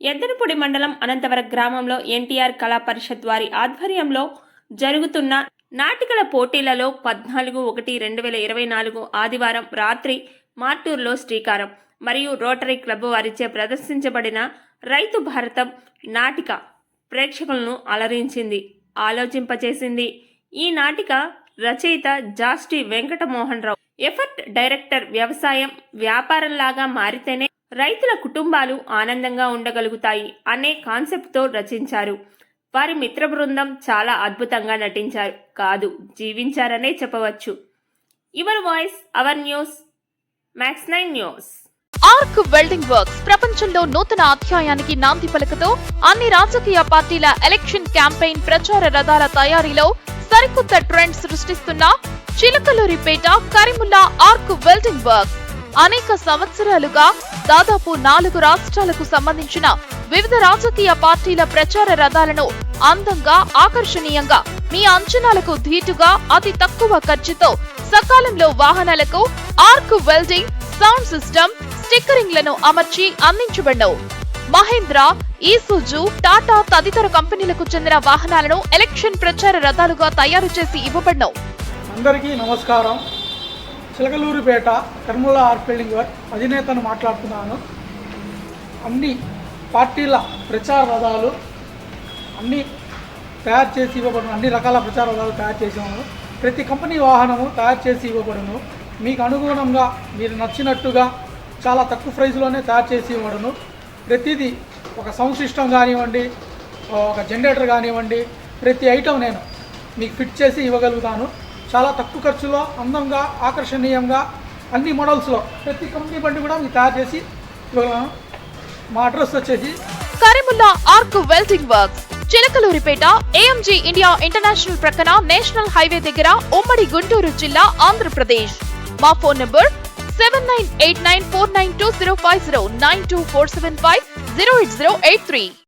ఎద్దనపూడి మండలం అనంతవరం గ్రామంలో ఎన్టీఆర్ కళా పరిషత్ వారి ఆధ్వర్యంలో జరుగుతున్న నాటికల పోటీలలో పద్నాలుగు ఒకటి రెండు వేల ఇరవై నాలుగు ఆదివారం రాత్రి మార్టూర్లో శ్రీకారం మరియు రోటరీ క్లబ్ వారిచే ప్రదర్శించబడిన రైతు భారతం నాటిక ప్రేక్షకులను అలరించింది ఆలోచింపచేసింది. ఈ నాటిక రచయిత జాస్టి వెంకటమోహన్ రావు. ఎఫర్ట్ డైరెక్టర్ వ్యవసాయం వ్యాపారంలాగా మారితేనే రైతుల కుటుంబాలు ఆనందంగా ఉండగలుగుతాయి అనే కాన్సెప్ట్తో రచించారు. వారి మిత్ర బృందం చాలా అద్భుతంగా నటించారు. కాదు జీవించారనే చెప్పవచ్చు. Your voice our news max nine news. Arc welding works ప్రపంచంలో నూతన అధ్యాయానికి నాంది పలకతో అన్ని రాజకీయ పార్టీల ఎలక్షన్ క్యాంపెయిన్ ప్రచార రథాల తయారీలో సరికొత్త trend సృష్టిస్తున్న Chilakaluripet Karimulla arc welding works. అనేక సంవత్సరాలుగా దాదాపు నాలుగు రాష్ట్రాలకు సంబంధించిన వివిధ రాజకీయ పార్టీల ప్రచార రథాలను అందంగా ఆకర్షణీయంగా మీ అంచనాలకు ధీటుగా అతి తక్కువ ఖర్చుతో సకాలంలో వాహనాలకు ఆర్క్ వెల్డింగ్ సౌండ్ సిస్టమ్ స్టిక్కరింగ్లను అమర్చి అందించబడ్డవు. మహేంద్ర ఈసుజు టాటా తదితర కంపెనీలకు చెందిన వాహనాలను ఎలక్షన్ ప్రచార రథాలుగా తయారు చేసి ఇవ్వబడ్డవు. అందరికీ నమస్కారం. Chilakaluripet Karimulla arc welding work అధినేతను మాట్లాడుతున్నాను. అన్ని పార్టీల ప్రచార రథాలు అన్ని తయారు చేసి ఇవ్వబడును అన్ని రకాల ప్రచార రథాలు తయారు చేసి ప్రతి కంపెనీ వాహనము తయారు చేసి ఇవ్వబడును. మీకు అనుగుణంగా మీరు నచ్చినట్టుగా చాలా తక్కువ ప్రైస్లోనే తయారు చేసి ఇవ్వబడును. ప్రతిదీ ఒక సౌండ్ సిస్టమ్ కానివ్వండి ఒక జనరేటర్ కానివ్వండి ప్రతి ఐటమ్ నేను మీకు ఫిట్ చేసి ఇవ్వగలుగుతాను. చాలా తక్కువ ఖర్చులో అందంగా ఆకర్షణీయంగా అన్ని మోడల్స్లో ప్రతి కంపెనీ బండి కూడా మీకు తయారు చేసి మా అడ్రస్ వచ్చేసి Karimulla arc welding works Chilakaluripet AMG India international ప్రక్కన నేషనల్ హైవే దగ్గర ఉమ్మడి గుంటూరు జిల్లా ఆంధ్రప్రదేశ్. మా phone number seven nine eight nine four nine two zero five zero nine two four seven five zero eight zero eight three